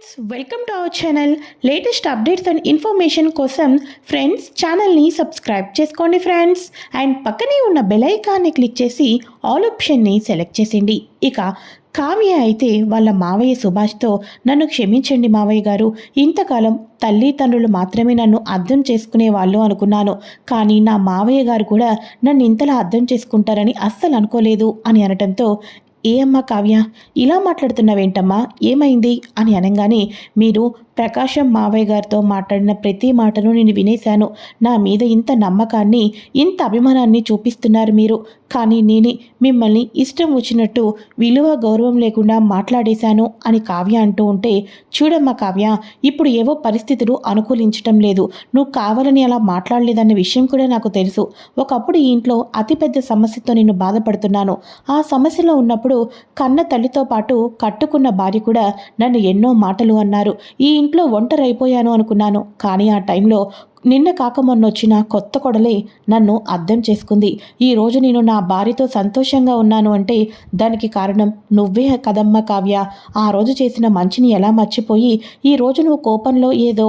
Friends welcome to our channel. Latest updates and information కోసం friends ఛానల్ని subscribe చేసుకోండి friends. And పక్కనే ఉన్న బెల్ ఐకాన్ని క్లిక్ చేసి ఆల్ ఆప్షన్ని సెలెక్ట్ చేసింది ఇక కావ్య అయితే వాళ్ళ మావయ్య సుభాష్తో నన్ను క్షమించండి మావయ్య గారు. ఇంతకాలం తల్లిదండ్రులు మాత్రమే నన్ను అర్థం చేసుకునే వాళ్ళు అనుకున్నాను. కానీ నా మావయ్య గారు కూడా నన్ను ఇంతలా అర్థం చేసుకుంటారని అస్సలు అనుకోలేదు అని అనటంతో ఏ అమ్మా కావ్య ఇలా మాట్లాడుతున్నావేంటమ్మా? ఏమైంది? అని అనగానే మీరు ప్రకాశం మావయ్య గారితో మాట్లాడిన ప్రతి మాటను నేను వినేశాను. నా మీద ఇంత నమ్మకాన్ని ఇంత అభిమానాన్ని చూపిస్తున్నారు మీరు. కానీ నేనే మిమ్మల్ని ఇష్టం వచ్చినట్టు విలువ గౌరవం లేకుండా మాట్లాడేశాను అని కావ్య అంటూ ఉంటే చూడమ్మా కావ్య ఇప్పుడు ఏవో పరిస్థితులు అనుకూలించటం లేదు. నువ్వు కావాలని అలా మాట్లాడలేదన్న విషయం కూడా నాకు తెలుసు. ఒకప్పుడు ఈ ఇంట్లో అతిపెద్ద సమస్యతో నేను బాధపడుతున్నాను. ఆ సమస్యలో ఉన్నప్పుడు కన్న తల్లితో పాటు కట్టుకున్న భార్య కూడా నన్ను ఎన్నో మాటలు అన్నారు. ఈ ఇంట్లో ఒంటరైపోయాను అయిపోయాను అనుకున్నాను. కానీ ఆ టైంలో నిన్న కాక మొన్న వచ్చిన కొత్త కొడలే నన్ను అర్థం చేసుకుంది. ఈ రోజు నేను నా భార్యతో సంతోషంగా ఉన్నాను అంటే దానికి కారణం నువ్వే కదమ్మ కావ్య. ఆ రోజు చేసిన మంచిని ఎలా మర్చిపోయి ఈ రోజు నువ్వు కోపంలో ఏదో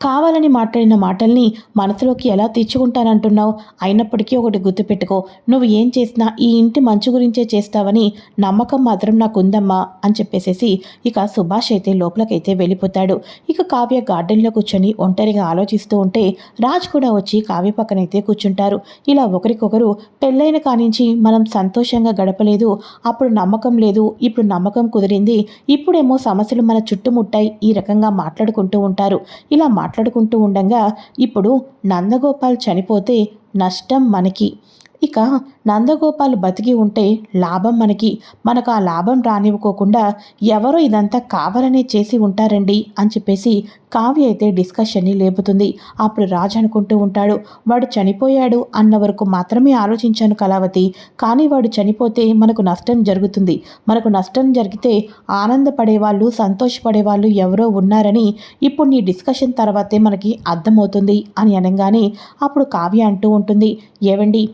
కావాలని మాట్లాడిన మాటల్ని మనసులోకి ఎలా తెచ్చుకుంటానంటున్నావు? అయినప్పటికీ ఒకటి గుర్తుపెట్టుకో. నువ్వు ఏం చేసినా ఈ ఇంటి మంచు గురించే చేస్తావని నమ్మకం మాత్రం నాకు ఉందమ్మా అని చెప్పేసేసి ఇక సుభాష్ అయితే లోపలికైతే వెళ్ళిపోతాడు. ఇక కావ్య గార్డెన్లో కూర్చొని ఒంటరిగా ఆలోచిస్తూ ఉంటే రాజ్ కూడా వచ్చి కావ్య పక్కనైతే కూర్చుంటారు. ఇలా ఒకరికొకరు పెళ్ళైన కానించి మనం సంతోషంగా గడపలేదు అప్పుడు నమ్మకం లేదు ఇప్పుడు నమ్మకం కుదిరింది ఇప్పుడేమో సమస్యలు మన చుట్టుముట్టాయి ఈ రకంగా మాట్లాడుకుంటూ ఉంటారు. ఇలా మాట్లాడుకుంటూ ఉండగా ఇప్పుడు నందగోపాల్ చనిపోతే నష్టం మనకి. ఇక నందగోపాల్ బతికి ఉంటే లాభం మనకి. మనకు ఆ లాభం రానివ్వకోకుండా ఎవరో ఇదంతా కావాలనే చేసి ఉంటారండి అని చెప్పేసి కావ్య అయితే డిస్కషన్ని లేపుతుంది. అప్పుడు రాజు అనుకుంటూ ఉంటాడు వాడు చనిపోయాడు అన్న వరకు మాత్రమే ఆలోచించాను కళావతి. కానీ వాడు చనిపోతే మనకు నష్టం జరుగుతుంది. మనకు నష్టం జరిగితే ఆనందపడే వాళ్ళు సంతోషపడే వాళ్ళు ఎవరో ఉన్నారని ఇప్పుడు నీ డిస్కషన్ తర్వాతే మనకి అర్థమవుతుంది అని అనగానే అప్పుడు కావ్య అంటూ ఉంటుంది ఏవండి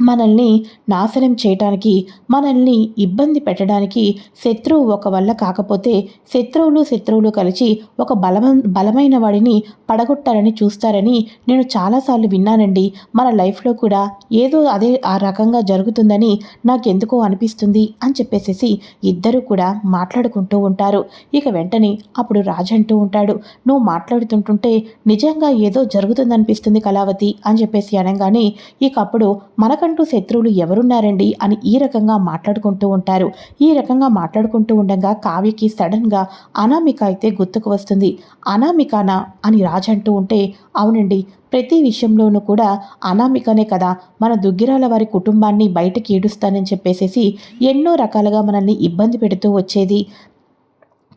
మనల్ని నాశనం చేయటానికి మనల్ని ఇబ్బంది పెట్టడానికి శత్రువు ఒక వల్ల కాకపోతే శత్రువులు శత్రువులు కలిసి ఒక బలమ బలమైన వాడిని పడగొట్టాలని చూస్తారని నేను చాలాసార్లు విన్నానండి. మన లైఫ్లో కూడా ఏదో అదే ఆ రకంగా జరుగుతుందని నాకెందుకో అనిపిస్తుంది అని చెప్పేసేసి ఇద్దరు కూడా మాట్లాడుకుంటూ ఉంటారు. ఇక వెంటనే అప్పుడు రాజు అంటూ ఉంటాడు నువ్వు మాట్లాడుతుంటుంటే నిజంగా ఏదో జరుగుతుందనిపిస్తుంది కళావతి అని చెప్పేసి అనగానే ఇక అప్పుడు మనకంటే మనకంటూ శత్రువులు ఎవరున్నారండి అని ఈ రకంగా మాట్లాడుకుంటూ ఉంటారు. ఈ రకంగా మాట్లాడుకుంటూ ఉండగా కావ్యకి సడన్గా అనామిక అయితే గుర్తుకు వస్తుంది. అనామికానా అని రాజంటూ ఉంటే అవునండి ప్రతి విషయంలోనూ కూడా అనామికనే కదా. మన దుగ్గిరాల వారి కుటుంబాన్ని బయటకి ఏడుస్తానని చెప్పేసేసి ఎన్నో రకాలుగా మనల్ని ఇబ్బంది పెడుతూ వచ్చేది.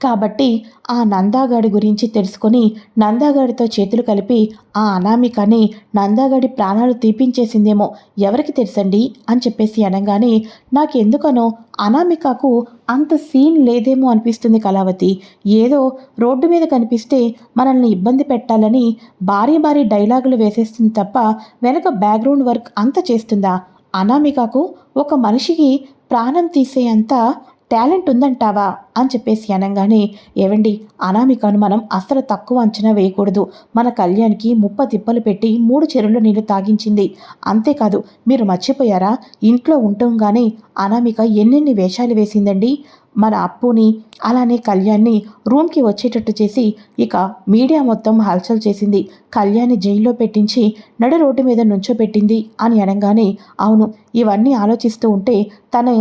కాబట్టి ఆ నందాగాడి గురించి తెలుసుకొని నందాగాడితో చేతులు కలిపి ఆ అనామికని నందాగాడి ప్రాణాలు తీపించేసిందేమో ఎవరికి తెలుసండి? అని చెప్పేసి అనగానే నాకెందుకనో అనామికకు అంత సీన్ లేదేమో అనిపిస్తుంది కళావతి. ఏదో రోడ్డు మీద కనిపిస్తే మనల్ని ఇబ్బంది పెట్టాలని భారీ భారీ డైలాగులు వేసేస్తుంది తప్ప వెనక బ్యాక్గ్రౌండ్ వర్క్ అంత చేస్తుందా? అనామికకు ఒక మనిషికి ప్రాణం తీసేంత టాలెంట్ ఉందంటావా? అని చెప్పేసి అనగానే ఏవండి అనామికను మనం అస్సలు తక్కువ అంచనా వేయకూడదు. మన కళ్యాణ్కి ముప్ప తిప్పలు పెట్టి మూడు చెరువుల నీళ్ళు తాగించింది. అంతేకాదు మీరు మర్చిపోయారా? ఇంట్లో ఉంటుంగానే అనామిక ఎన్నెన్ని వేషాలు వేసిందండి? మన అప్పుని అలానే కళ్యాణ్ని రూమ్కి వచ్చేటట్టు చేసి ఇక మీడియా మొత్తం హల్చల్ చేసింది. కళ్యాణ్ని జైల్లో పెట్టించి నడు రోడ్డు మీద నుంచోపెట్టింది అని అనగానే అవును ఇవన్నీ ఆలోచిస్తూ ఉంటే తను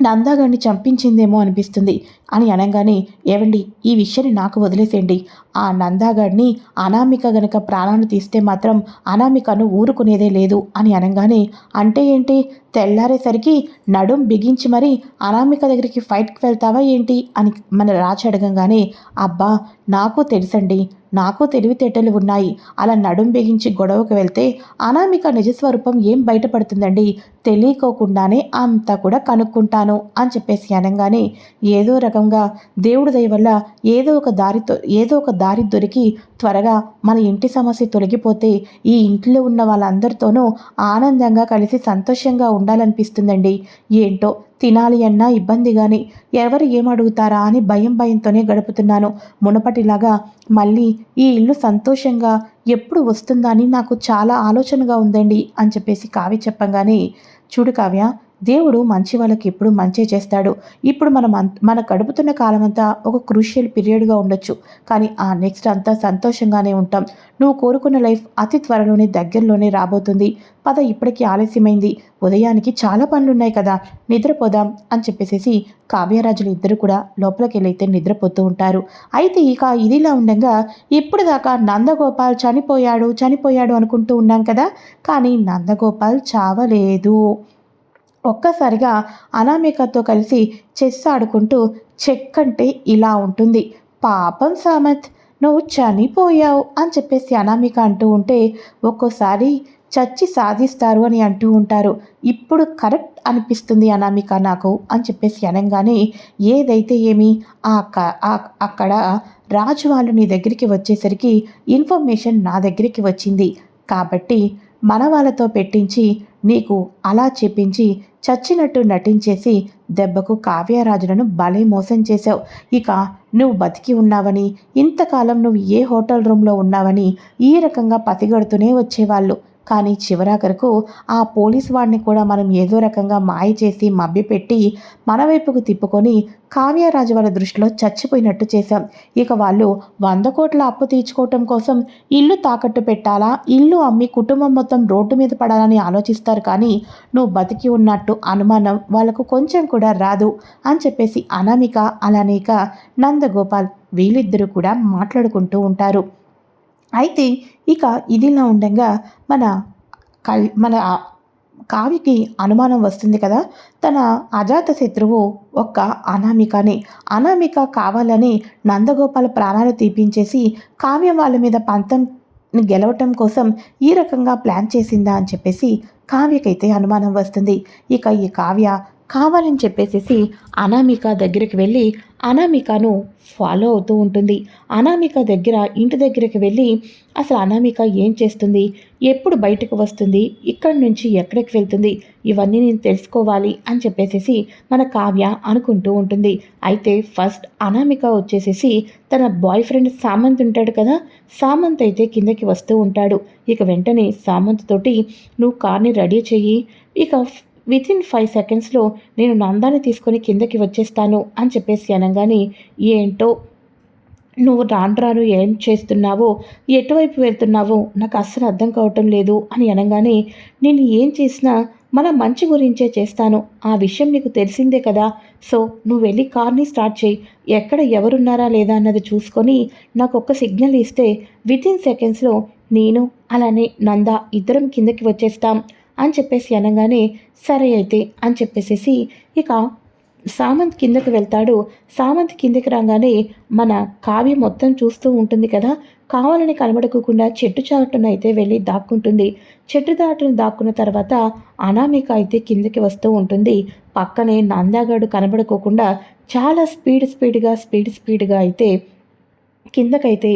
నందాగాడిని చంపించిందేమో అనిపిస్తుంది. అని అనగానే ఏవండి ఈ విషయాన్ని నాకు వదిలేసేయండి. ఆ నందాగాడిని అనామిక గనక ప్రాణాలు తీస్తే మాత్రం అనామికను ఊరుకునేదే లేదు అని అనగానే అంటే ఏంటి? తెల్లారేసరికి నడుం బిగించి మరీ అనామిక దగ్గరికి ఫైట్కి వెళ్తావా ఏంటి? అని మన రాజు అడగంగానే అబ్బా నాకు తెలుసండి. నాకు తెలివితేటలు ఉన్నాయి. అలా నడుం బిగించి గొడవకు వెళ్తే అనామిక నిజస్వరూపం ఏం బయటపడుతుందండి? తెలియకోకుండానే అంతా కూడా కనుక్కుంటాను అని చెప్పేసి అనగానే ఏదో రకంగా దేవుడి దయ వల్ల ఏదో ఒక దారితో ఏదో ఒక దారి దొరికి త్వరగా మన ఇంటి సమస్య తొలగిపోతే ఈ ఇంట్లో ఉన్న వాళ్ళందరితోనూ ఆనందంగా కలిసి సంతోషంగా ఉండాలనిపిస్తుందండి. ఏంటో తినాలి అన్నా ఇబ్బంది కానీ ఎవరు ఏమడుగుతారా అని భయం భయంతోనే గడుపుతున్నాను. మునపటిలాగా మళ్ళీ ఈ ఇల్లు సంతోషంగా ఎప్పుడు వస్తుందని నాకు చాలా ఆలోచనగా ఉందండి అని చెప్పేసి కావ్య చెప్పంగానే చూడు కావ్య దేవుడు మంచి వాళ్ళకి ఎప్పుడు మంచి చేస్తాడు. ఇప్పుడు మనం అం- మన గడుపుతున్న కాలం అంతా ఒక క్రూషియల్ పీరియడ్గా ఉండొచ్చు. కానీ ఆ నెక్స్ట్ అంతా సంతోషంగానే ఉంటాం. నువ్వు కోరుకున్న లైఫ్ అతి త్వరలోనే దగ్గరలోనే రాబోతుంది. పద ఇప్పటికీ ఆలస్యమైంది. ఉదయానికి చాలా పనులు ఉన్నాయి కదా. నిద్రపోదాం అని చెప్పేసేసి కావ్యరాజులు ఇద్దరు కూడా లోపలికి వెళ్ళైతే నిద్రపోతూ ఉంటారు. అయితే ఇక ఇదిలా ఉండగా ఇప్పుడు దాకా నందగోపాల్ చనిపోయాడు చనిపోయాడు అనుకుంటూ ఉన్నాం కదా. కానీ నందగోపాల్ చావలేదు. ఒక్కసారిగా అనామికతో కలిసి చెస్ ఆడుకుంటూ చెక్ అంటే ఇలా ఉంటుంది. పాపం సామత్ నువ్వు చనిపోయావు అని చెప్పేసి అనామిక అంటూ ఉంటే ఒక్కోసారి చచ్చి సాధిస్తారు అని అంటూ ఉంటారు. ఇప్పుడు కరెక్ట్ అనిపిస్తుంది అనామిక నాకు అని చెప్పేసి అనగానే ఏదైతే ఏమి ఆ క- అక్కడ రాజు వాళ్ళు నీ దగ్గరికి వచ్చేసరికి ఇన్ఫర్మేషన్ నా దగ్గరికి వచ్చింది. కాబట్టి మన వాళ్ళతో పెట్టించి నీకు అలా చెప్పించి చచ్చినట్టు నటించేసి దెబ్బకు కావ్యరాజులను భలే మోసం చేశావు. ఇక నువ్వు బతికి ఉన్నావని ఇంతకాలం నువ్వు ఏ హోటల్ రూమ్లో ఉన్నావని ఈ రకంగా పసిగడుతూనే వచ్చేవాళ్ళు. కానీ చివరాఖరకు ఆ పోలీస్ వాడిని కూడా మనం ఏదో రకంగా మాయ చేసి మభ్యపెట్టి మన వైపుకు తిప్పుకొని కావ్యరాజు వాళ్ళ దృష్టిలో చచ్చిపోయినట్టు చేశాం. ఇక వాళ్ళు వంద కోట్ల అప్పు తీర్చుకోవటం కోసం ఇల్లు తాకట్టు పెట్టాలా? ఇల్లు అమ్మి కుటుంబం మొత్తం రోడ్డు మీద పడాలని ఆలోచిస్తారు కానీ నువ్వు బతికి ఉన్నట్టు అనుమానం వాళ్ళకు కొంచెం కూడా రాదు అని చెప్పేసి అనామిక అలానేక నందగోపాల్ వీళ్ళిద్దరూ కూడా మాట్లాడుకుంటూ ఉంటారు. అయితే ఇక ఇదిలా ఉండగా మన కల్ మన కావికి అనుమానం వస్తుంది కదా? తన అజాత శత్రువు ఒక్క అనామికనే. అనామిక కావాలని నందగోపాల ప్రాణాలు తీపించేసి కావ్యం వాళ్ళ మీద పంతం గెలవటం కోసం ఈ రకంగా ప్లాన్ చేసిందా అని చెప్పేసి కావ్యకైతే అనుమానం వస్తుంది. ఇక ఈ కావ్య కావాలని చెప్పేసేసి అనామిక దగ్గరికి వెళ్ళి అనామికను ఫాలో అవుతూ ఉంటుంది. అనామిక దగ్గర ఇంటి దగ్గరికి వెళ్ళి అసలు అనామిక ఏం చేస్తుంది? ఎప్పుడు బయటకు వస్తుంది? ఇక్కడి నుంచి ఎక్కడికి వెళ్తుంది? ఇవన్నీ నేను తెలుసుకోవాలి అని చెప్పేసేసి మన కావ్య అనుకుంటూ ఉంటుంది. అయితే ఫస్ట్ అనామిక వచ్చేసేసి తన బాయ్ ఫ్రెండ్ సామంత్ ఉంటాడు కదా? సామంత్ అయితే కిందకి వస్తూ ఉంటాడు. ఇక వెంటనే సామంత్ తోటి నువ్వు కార్ని రెడీ చెయ్యి. ఇక విత్ ఇన్ ఫైవ్ సెకండ్స్లో నేను నందాన్ని తీసుకొని కిందకి వచ్చేస్తాను అని చెప్పేసి అనగానే ఏంటో? నువ్వు రాను రాను ఏం చేస్తున్నావో? ఎటువైపు వెళ్తున్నావో? నాకు అస్సలు అర్థం కావటం లేదు అని అనగానే నేను ఏం చేసినా మన మంచి గురించే చేస్తాను. ఆ విషయం నీకు తెలిసిందే కదా. సో నువ్వు వెళ్ళి కార్ని స్టార్ట్ చేయి. ఎక్కడ ఎవరున్నారా లేదా అన్నది చూసుకొని నాకు ఒక్క సిగ్నల్ ఇస్తే విత్ ఇన్ సెకండ్స్లో నేను అలానే నంద ఇద్దరం కిందకి వచ్చేస్తాం. అని చెప్పేసి అనగానే సరే అయితే అని చెప్పేసేసి ఇక సామంత్ కిందకి వెళ్తాడు. సామంత్ కిందకి రాగానే మన కావ్య మొత్తం చూస్తూ ఉంటుంది కదా కావాలని కనబడకుండా చెట్టు చాటున అయితే వెళ్ళి దాక్కుంటుంది. చెట్టు దాటును దాక్కున్న తర్వాత అనామిక అయితే కిందకి వస్తూ ఉంటుంది. పక్కనే నందాగాడు కనబడుకోకుండా చాలా స్పీడ్ స్పీడ్గా స్పీడ్ స్పీడ్గా అయితే కిందకైతే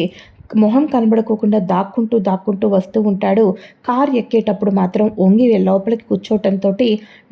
మొహం కనబడుకోకుండా దాక్కుంటూ దాక్కుంటూ వస్తూ ఉంటాడు. కార్ ఎక్కేటప్పుడు మాత్రం ఒంగి లోపలికి కూర్చోవటంతో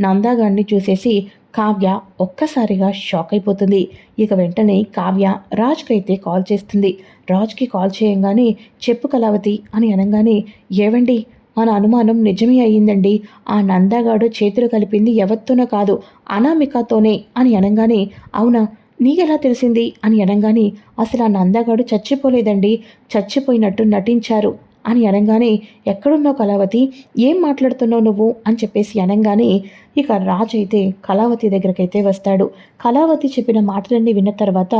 నందాగాడిని చూసేసి కావ్య ఒక్కసారిగా షాక్ అయిపోతుంది. ఇక వెంటనే కావ్య రాజ్కైతే కాల్ చేస్తుంది. రాజ్కి కాల్ చేయంగానే చెప్పు కళావతి అని అనగానే ఏవండి? మన అనుమానం నిజమే అయ్యిందండి. ఆ నందాగాడు చేతులు కలిపింది ఎవరితోనో కాదు అనామికతోనే అని అనగానే అవునా? నీకెలా తెలిసింది? అని అనగానే అసలు ఆ నందగాడు చచ్చిపోలేదండి. చచ్చిపోయినట్టు నటించారు. అని అనగానే ఎక్కడున్నావు కళావతి? ఏం మాట్లాడుతున్నావు నువ్వు? అని చెప్పేసి అనగానే ఇక రాజు అయితే కళావతి దగ్గరకైతే వస్తాడు. కళావతి చెప్పిన మాటలన్నీ విన్న తర్వాత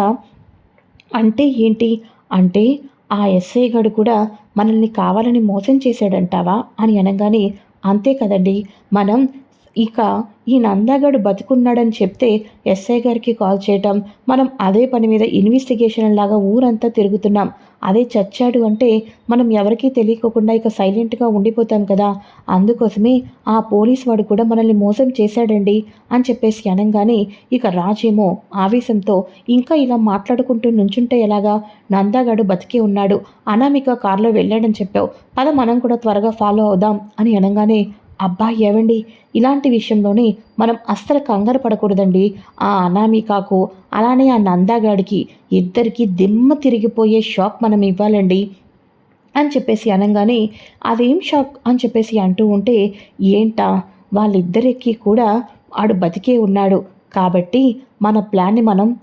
అంటే ఏంటి? అంటే ఆ ఎస్ఐ గడు కూడా మనల్ని కావాలని మోసం చేశాడంటావా? అని అనగానే అంతే కదండి. మనం ఇక ఈ నందాగడు బతుకున్నాడని చెప్తే ఎస్ఐ గారికి కాల్ చేయటం మనం అదే పని మీద ఇన్వెస్టిగేషన్ లాగా ఊరంతా తిరుగుతున్నాం. అదే చచ్చాడు అంటే మనం ఎవరికీ తెలియకోకుండా ఇక సైలెంట్గా ఉండిపోతాం కదా. అందుకోసమే ఆ పోలీస్ వాడు కూడా మనల్ని మోసం చేశాడండి అని చెప్పేసి అనగానే ఇక రాజేమో ఆవేశంతో ఇంకా ఇలా మాట్లాడుకుంటూ నుంచుంటే ఎలాగా? నందాగాడు బతికే ఉన్నాడు. అనామిక కారులో వెళ్ళాడని చెప్పావు. పద మనం కూడా త్వరగా ఫాలో అవుదాం అని అనగానే అబ్బా ఏవండి? ఇలాంటి విషయంలోనే మనం అస్సలు కంగారు పడకూడదండి. ఆ అనామికాకు అలానే ఆ నందాగాడికి ఇద్దరికి దిమ్మ తిరిగిపోయే షాక్ మనం ఇవ్వాలండి అని చెప్పేసి అనగానే అదేం షాక్? అని చెప్పేసి అంటూ ఉంటే ఏంటా? వాళ్ళిద్దరికి కూడా ఆడు బతికే ఉన్నాడు. కాబట్టి మన ప్లాన్ని మనం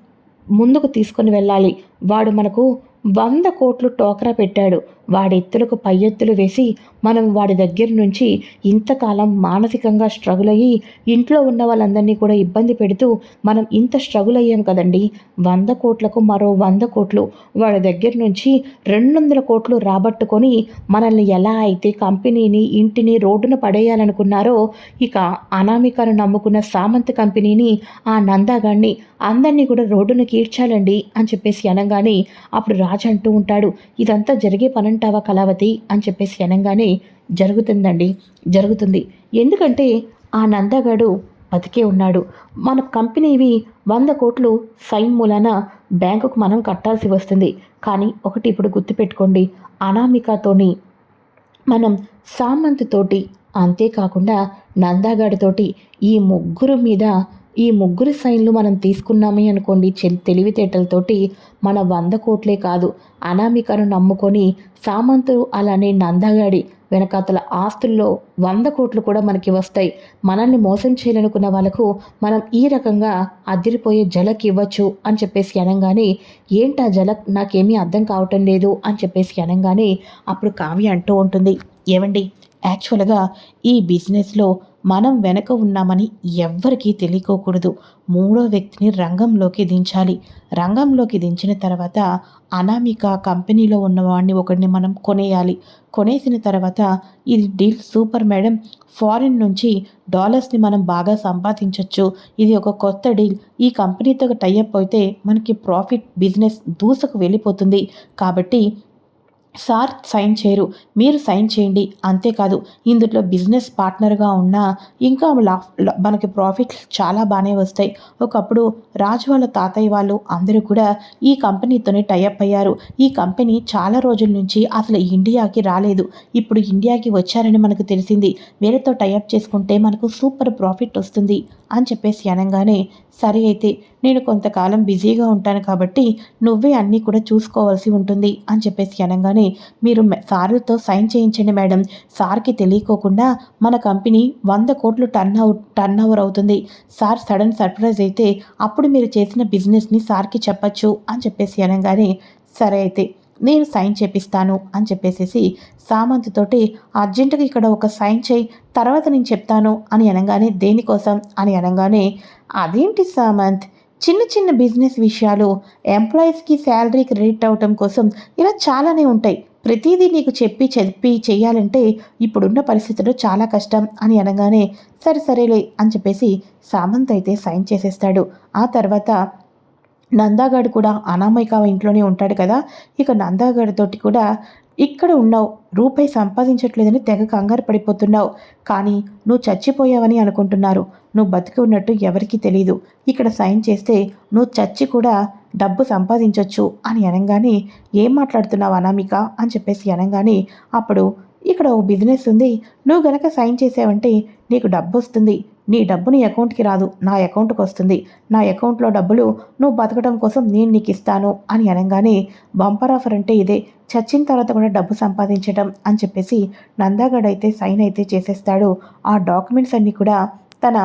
ముందుకు తీసుకొని వెళ్ళాలి. వాడు మనకు వంద కోట్లు టోకరా పెట్టాడు. వాడి ఎత్తులకు పై ఎత్తులు వేసి మనం వాడి దగ్గర నుంచి ఇంతకాలం మానసికంగా స్ట్రగుల్ అయ్యి ఇంట్లో ఉన్న వాళ్ళందరినీ కూడా ఇబ్బంది పెడుతూ మనం ఇంత స్ట్రగుల్ అయ్యాం కదండి. వంద కోట్లకు మరో వంద కోట్లు వాడి దగ్గర నుంచి రెండు వందల కోట్లు రాబట్టుకొని మనల్ని ఎలా అయితే కంపెనీని ఇంటిని రోడ్డున పడేయాలనుకున్నారో ఇక అనామికను నమ్ముకున్న సామంత్ కంపెనీని ఆ నందాగాన్ని అందరినీ కూడా రోడ్డును కీడ్చాలండి అని చెప్పేసి అనగానే అప్పుడు రాజు అంటూ ఉంటాడు. ఇదంతా జరిగే పనంటావా కళావతి? అని చెప్పేసి అనగానే జరుగుతుందండి. జరుగుతుంది. ఎందుకంటే ఆ నందగాడు బతికే ఉన్నాడు. మన కంపెనీవి వంద కోట్లు సైన్ మూలాన బ్యాంకుకు మనం కట్టాల్సి వస్తుంది. కానీ ఒకటి ఇప్పుడు గుర్తుపెట్టుకోండి. అనామికతోని మనం సామంత్ తోటి అంతేకాకుండా నందాగాడితోటి ఈ ముగ్గురు మీద ఈ ముగ్గురు సైన్లు మనం తీసుకున్నామే అనుకోండి తెలివితేటలతోటి మన వంద కోట్లే కాదు. అనామికను నమ్ముకొని సామంతుడు అలానే నందగాడి వెనకాతల ఆస్తుల్లో వంద కోట్లు కూడా మనకి వస్తాయి. మనల్ని మోసం చేయాలనుకున్న వాళ్ళకు మనం ఈ రకంగా అదిరిపోయే జలక్ ఇవ్వచ్చు అని చెప్పేసి అనగానే ఏంటా జలక్? నాకేమీ అర్థం కావటం లేదు అని చెప్పేసి అనగానే అప్పుడు కావ్య అంటూ ఉంటుంది. ఏమండి యాక్చువల్గా ఈ బిజినెస్లో మనం వెనక ఉన్నామని ఎవ్వరికీ తెలియకోకూడదు. మూడో వ్యక్తిని రంగంలోకి దించాలి. రంగంలోకి దించిన తర్వాత అనామిక కంపెనీలో ఉన్నవాడిని ఒకడిని మనం కొనేయాలి. కొనేసిన తర్వాత ఇది డీల్ సూపర్ మేడం. ఫారిన్ నుంచి డాలర్స్ని మనం బాగా సంపాదించవచ్చు ఇది ఒక కొత్త డీల్. ఈ కంపెనీతో టైఅప్ అయితే మనకి ప్రాఫిట్ బిజినెస్ దూసకు వెళ్ళిపోతుంది. కాబట్టి సార్ సైన్ చేయరు. మీరు సైన్ చేయండి. అంతేకాదు ఇందులో బిజినెస్ పార్ట్నర్గా ఉన్నా ఇంకా మనకి ప్రాఫిట్ చాలా బాగానే వస్తాయి. ఒకప్పుడు రాజు వాళ్ళ తాతయ్య వాళ్ళు అందరూ కూడా ఈ కంపెనీతోనే టైఅప్ అయ్యారు. ఈ కంపెనీ చాలా రోజుల నుంచి అసలు ఇండియాకి రాలేదు. ఇప్పుడు ఇండియాకి వచ్చారని మనకు తెలిసింది. వేరేతో టైఅప్ చేసుకుంటే మనకు సూపర్ ప్రాఫిట్ వస్తుంది అని చెప్పేసి అనగానే సరే అయితే నేను కొంతకాలం బిజీగా ఉంటాను కాబట్టి నువ్వే అన్నీ కూడా చూసుకోవాల్సి ఉంటుంది అని చెప్పేసి అనగానే మీరు సార్లతో సైన్ చేయించండి మేడం. సార్కి తెలియకోకుండా మన కంపెనీ వంద కోట్లు టర్న్ అవుట్ టర్న్ ఓవర్ అవుతుంది. సార్ సడన్ సర్ప్రైజ్ అయితే అప్పుడు మీరు చేసిన బిజినెస్ని సార్కి చెప్పచ్చు అని చెప్పేసి అనగానే సరే అయితే నేను సైన్ చేపిస్తాను అని చెప్పేసేసి సామంత్ తోటి అర్జెంటుగా ఇక్కడ ఒక సైన్ చేయి తర్వాత నేను చెప్తాను అని అనగానే దేనికోసం? అని అనగానే అదేంటి సామంత్? చిన్న చిన్న బిజినెస్ విషయాలు ఎంప్లాయీస్కి శాలరీ క్రెడిట్ అవటం కోసం ఇలా చాలానే ఉంటాయి. ప్రతిదీ నీకు చెప్పి చెప్పి చేయాలంటే ఇప్పుడున్న పరిస్థితుల్లో చాలా కష్టం అని అనగానే సరే సరేలే అని చెప్పేసి సామంత్ అయితే సైన్ చేసేస్తాడు. ఆ తర్వాత నందాగాడు కూడా అనామయ్య ఇంట్లోనే ఉంటాడు కదా. ఇక నందాగాడితోటి కూడా ఇక్కడ ఉన్నావు. రూపాయి సంపాదించట్లేదని తెగ కంగారు పడిపోతున్నావు. కానీ నువ్వు చచ్చిపోయావని అనుకుంటున్నారు. నువ్వు బతికి ఉన్నట్టు ఎవరికీ తెలియదు ఇక్కడ సైన్ చేస్తే నువ్వు చచ్చి కూడా డబ్బు సంపాదించవచ్చు అని అనగానే ఏం మాట్లాడుతున్నావు అనామిక అని చెప్పేసి అనగానే అప్పుడు ఇక్కడ ఓ బిజినెస్ ఉంది. నువ్వు గనక సైన్ చేసావంటే నీకు డబ్బు వస్తుంది. నీ డబ్బు నీ అకౌంట్కి రాదు నా అకౌంట్కి వస్తుంది. నా అకౌంట్లో డబ్బులు నువ్వు బతకడం కోసం నేను నీకు ఇస్తాను అని అనగానే బంపర్ ఆఫర్ అంటే ఇదే చచ్చిన తర్వాత కూడా డబ్బు సంపాదించడం అని చెప్పేసి నందాగడ్ అయితే సైన్ అయితే చేసేస్తాడు. ఆ డాక్యుమెంట్స్ అన్నీ కూడా తన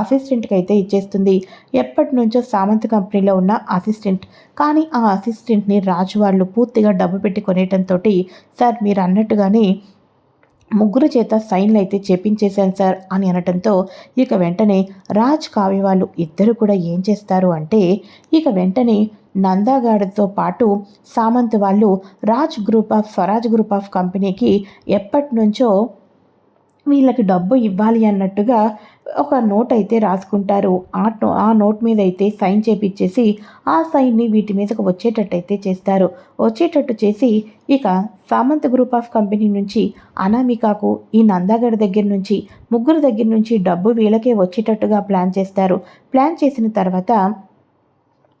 అసిస్టెంట్కి అయితే ఇచ్చేస్తుంది. ఎప్పటి నుంచో సామంత్ కంపెనీలో ఉన్న అసిస్టెంట్. కానీ ఆ అసిస్టెంట్ని రాజు వాళ్ళు పూర్తిగా డబ్బు పెట్టి కొనేయటంతో సార్ మీరు అన్నట్టుగానే ముగ్గురు చేత సైన్లు అయితే చేపించేశాను సార్ అని అనటంతో ఇక వెంటనే రాజ్ కావ్య వాళ్ళు ఇద్దరు కూడా ఏం చేస్తారు అంటే ఇక వెంటనే నందాగాడితో పాటు సామంత్ వాళ్ళు Raj group of Swaraj group of కంపెనీకి ఎప్పటి నుంచో వీళ్ళకి డబ్బు ఇవ్వాలి అన్నట్టుగా ఒక నోట్ అయితే రాసుకుంటారు. ఆ నో ఆ నోట్ మీద అయితే సైన్ చేపించేసి ఆ సైన్ని వీటి మీదకు వచ్చేటట్టు అయితే చేస్తారు. వచ్చేటట్టు చేసి ఇక సామంత్ గ్రూప్ ఆఫ్ కంపెనీ నుంచి అనామికాకు ఈ నందాగడ్ దగ్గర నుంచి ముగ్గురు దగ్గర నుంచి డబ్బు వీళ్ళకే వచ్చేటట్టుగా ప్లాన్ చేస్తారు. ప్లాన్ చేసిన తర్వాత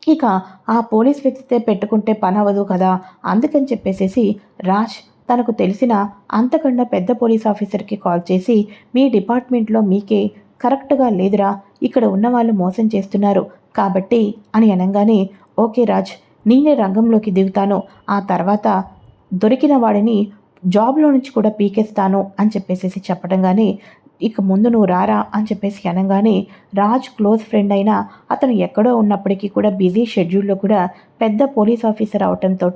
ఇక ఆ పోలీస్ వ్యక్తితే పెట్టుకుంటే పని అవ్వదు కదా అందుకని చెప్పేసేసి రాజ్ తనకు తెలిసిన అంతకన్నా పెద్ద పోలీస్ ఆఫీసర్కి కాల్ చేసి మీ డిపార్ట్మెంట్లో మీకే కరెక్ట్గా లేదురా ఇక్కడ ఉన్న వాళ్ళు మోసం చేస్తున్నారు కాబట్టి అని అనగానే ఓకే రాజ్ నేనే రంగంలోకి దిగుతాను ఆ తర్వాత దొరికిన వాడిని జాబ్లో నుంచి కూడా పీకేస్తాను అని చెప్పేసి చెప్పడంగానే ఇక ముందు నువ్వు రారా అని చెప్పేసి అనగానే రాజ్ క్లోజ్ ఫ్రెండ్ అయినా అతను ఎక్కడో ఉన్నప్పటికీ కూడా బిజీ షెడ్యూల్లో కూడా పెద్ద పోలీస్ ఆఫీసర్ అవటంతో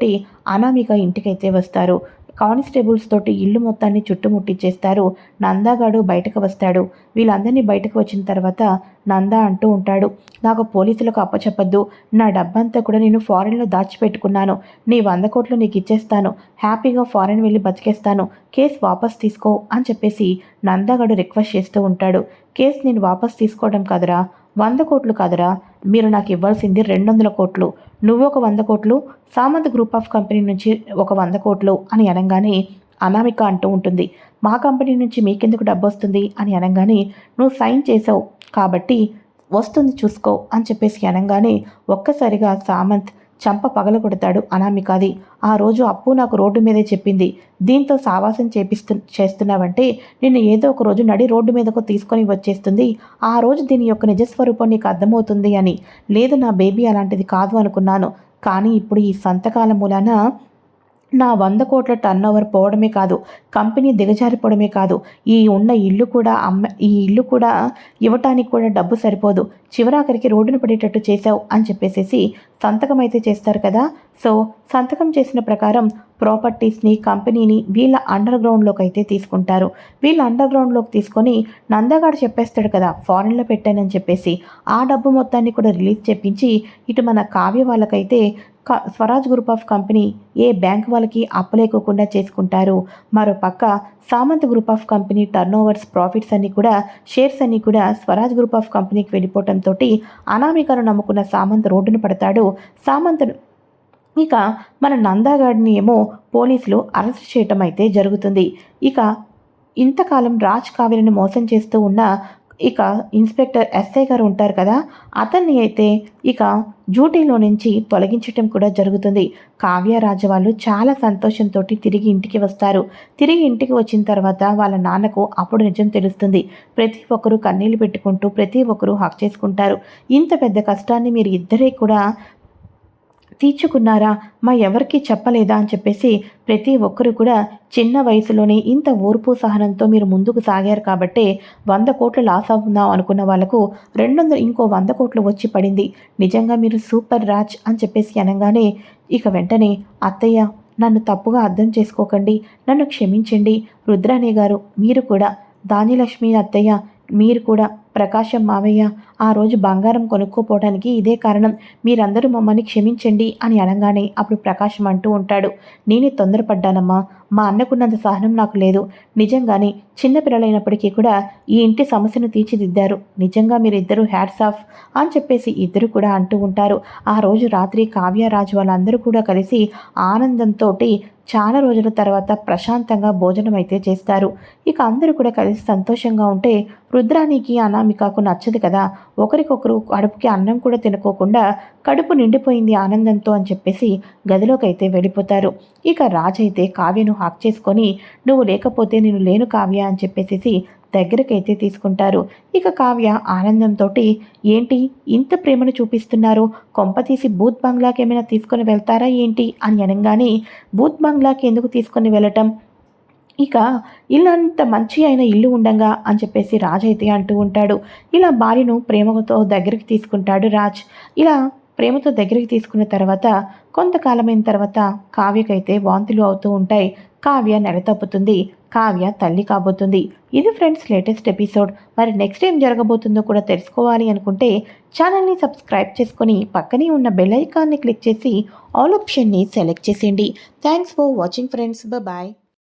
అనామిక ఇంటికైతే వస్తారు కానిస్టేబుల్స్ తోటి ఇల్లు మొత్తాన్ని చుట్టుముట్టించేస్తారు. నందాగాడు బయటకు వస్తాడు. వీళ్ళందరినీ బయటకు వచ్చిన తర్వాత నందా అంటూ ఉంటాడు నాకు పోలీసులకు అప్పచెప్పద్దు. నా డబ్బంతా కూడా నేను ఫారెన్లో దాచిపెట్టుకున్నాను. నీ వంద కోట్లు నీకు ఇచ్చేస్తాను. హ్యాపీగా ఫారెన్ వెళ్ళి బతికేస్తాను. కేసు వాపస్ తీసుకో అని చెప్పేసి నందాగాడు రిక్వెస్ట్ చేస్తూ ఉంటాడు. కేసు నేను వాపస్ తీసుకోవడం కాదురా. వంద కోట్లు కాదురా. మీరు నాకు ఇవ్వాల్సింది రెండు వందల కోట్లు. నువ్వు ఒక వంద కోట్లు సామంత్ గ్రూప్ ఆఫ్ కంపెనీ నుంచి ఒక వంద కోట్లు అని అనగానే అనామిక అంటూ ఉంటుంది. మా కంపెనీ నుంచి మీకెందుకు డబ్బు వస్తుంది అని అనగానే నువ్వు సైన్ చేసావు కాబట్టి వస్తుంది చూసుకో అని చెప్పేసి అనగానే ఒక్కసారిగా సామంత్ చంప పగల కొడతాడు అనామికాది. ఆ రోజు అప్పు నాకు రోడ్డు మీదే చెప్పింది. దీంతో సావాసం చేపిస్తు చేస్తున్నావంటే నిన్ను ఏదో ఒక రోజు నడి రోడ్డు మీదకు తీసుకొని వచ్చేస్తుంది. ఆ రోజు దీని యొక్క నిజస్వరూపం నీకు అర్థమవుతుంది అని. లేదు నా బేబీ అలాంటిది కాదు అనుకున్నాను. కానీ ఇప్పుడు ఈ సంతకాల మూలాన నా వంద కోట్ల టర్న్ ఓవర్ పోవడమే కాదు కంపెనీ దిగజారిపోవడమే కాదు ఈ ఉన్న ఇల్లు కూడా అమ్మ ఈ ఇల్లు కూడా ఇవ్వటానికి కూడా డబ్బు సరిపోదు. చివరాఖరికి రోడ్డును పడేటట్టు చేశావు అని చెప్పేసేసి సంతకం అయితే చేస్తారు కదా. సో సంతకం చేసిన ప్రకారం ప్రాపర్టీస్ని కంపెనీని వీళ్ళ అండర్ గ్రౌండ్లోకి అయితే తీసుకుంటారు. వీళ్ళ అండర్ గ్రౌండ్లోకి తీసుకొని నందగాడు చెప్పేస్తాడు కదా ఫారెన్లో పెట్టానని చెప్పేసి. ఆ డబ్బు మొత్తాన్ని కూడా రిలీజ్ చేపించి ఇటు మన కావ్య వాళ్ళకైతే స్వరాజ్ గ్రూప్ ఆఫ్ కంపెనీ ఏ బ్యాంక్ వాళ్ళకి అప్పలేకోకుండా చేసుకుంటారు. మరో పక్క Samanth group of company turnovers profits అన్ని కూడా షేర్స్ అన్ని కూడా స్వరాజ్ గ్రూప్ ఆఫ్ కంపెనీకి వెళ్ళిపోవడంతో అనామికను నమ్ముకున్న సామంత్ రోడ్డును పడతాడు. సామంత్ ఇక మన నందాగాడిని ఏమో పోలీసులు అరెస్ట్ చేయటం అయితే జరుగుతుంది. ఇక ఇంతకాలం రాజ్ కావేరిని మోసం చేస్తూ ఉన్న ఇక ఇన్స్పెక్టర్ ఎస్ఐ గారు ఉంటారు కదా అతన్ని అయితే ఇక డ్యూటీలో నుంచి తొలగించటం కూడా జరుగుతుంది. కావ్యరాజు వాళ్ళు చాలా సంతోషంతో తిరిగి ఇంటికి వస్తారు. తిరిగి ఇంటికి వచ్చిన తర్వాత వాళ్ళ నాన్నకు అప్పుడు నిజం తెలుస్తుంది. ప్రతి ఒక్కరూ కన్నీళ్ళు పెట్టుకుంటూ ప్రతి ఒక్కరూ హక్ చేసుకుంటారు. ఇంత పెద్ద కష్టాన్ని మీరు ఇద్దరే కూడా తీర్చుకున్నారా? మా ఎవరికి చెప్పలేదా? అని చెప్పేసి ప్రతి ఒక్కరు కూడా చిన్న వయసులోనే ఇంత ఓర్పు సహనంతో మీరు ముందుకు సాగారు కాబట్టే వంద కోట్లు లాస్ అవుతున్నాం అనుకున్న వాళ్ళకు రెండు వందలు ఇంకో వంద కోట్లు వచ్చి పడింది. నిజంగా మీరు సూపర్ రాజ్ అని చెప్పేసి అనగానే ఇక వెంటనే అత్తయ్య నన్ను తప్పుగా అర్థం చేసుకోకండి. నన్ను క్షమించండి. రుద్రాణి గారు మీరు కూడా దానిలక్ష్మి అత్తయ్య మీరు కూడా ప్రకాశం మావయ్య ఆ రోజు బంగారం కొనుక్కోపోవడానికి ఇదే కారణం. మీరందరూ మమ్మల్ని క్షమించండి అని అనగానే అప్పుడు ప్రకాశం అంటూ ఉంటాడు. నేనే తొందరపడ్డానమ్మా. మా అన్నకున్నంత సహనం నాకు లేదు. నిజంగానే చిన్నపిల్లలైనప్పటికీ కూడా ఈ ఇంటి సమస్యను తీర్చిదిద్దారు. నిజంగా మీరిద్దరూ హ్యాట్స్ ఆఫ్ అని చెప్పేసి ఇద్దరు కూడా అంటూ ఉంటారు. ఆ రోజు రాత్రి కావ్యరాజు వాళ్ళందరూ కూడా కలిసి ఆనందంతో చాలా రోజుల తర్వాత ప్రశాంతంగా భోజనం అయితే చేస్తారు. ఇక అందరూ కూడా కలిసి సంతోషంగా ఉంటే రుద్రానికి అనామికకు నచ్చదు కదా. ఒకరికొకరు కడుపుకి అన్నం కూడా తినుకోకుండా కడుపు నిండిపోయింది ఆనందంతో అని చెప్పేసి గదిలోకైతే వెళ్ళిపోతారు. ఇక రాజైతే కావ్యను హాక్ చేసుకొని నువ్వు లేకపోతే నేను లేను కావ్య అని చెప్పేసి దగ్గరకైతే తీసుకుంటారు. ఇక కావ్య ఆనందంతో ఏంటి? ఇంత ప్రేమను చూపిస్తున్నారు? కొంపతీసి బూత్ బంగ్లాకి ఏమైనా తీసుకొని వెళ్తారా ఏంటి? అని అనగానే బూత్ బంగ్లాకి ఎందుకు తీసుకొని వెళ్ళటం? ఇక ఇల్లంత మంచి అయిన ఇల్లు ఉండంగా అని చెప్పేసి రాజ్ అయితే అంటూ ఉంటాడు. ఇలా భార్యను ప్రేమతో దగ్గరికి తీసుకుంటాడు రాజ్. ఇలా ప్రేమతో దగ్గరికి తీసుకున్న తర్వాత కొంతకాలమైన తర్వాత కావ్యకైతే వాంతులు అవుతూ ఉంటాయి. కావ్య నెలతప్పుతుంది కావ్య తల్లి కాబోతుంది. ఇది ఫ్రెండ్స్ లేటెస్ట్ ఎపిసోడ్. మరి నెక్స్ట్ ఏం జరగబోతుందో కూడా తెలుసుకోవాలి అనుకుంటే ఛానల్ని సబ్స్క్రైబ్ చేసుకొని పక్కనే ఉన్న బెల్ ఐకాన్ని క్లిక్ చేసి ఆల్ ఆప్షన్ని సెలెక్ట్ చేసేయండి. Thanks for watching friends. Bye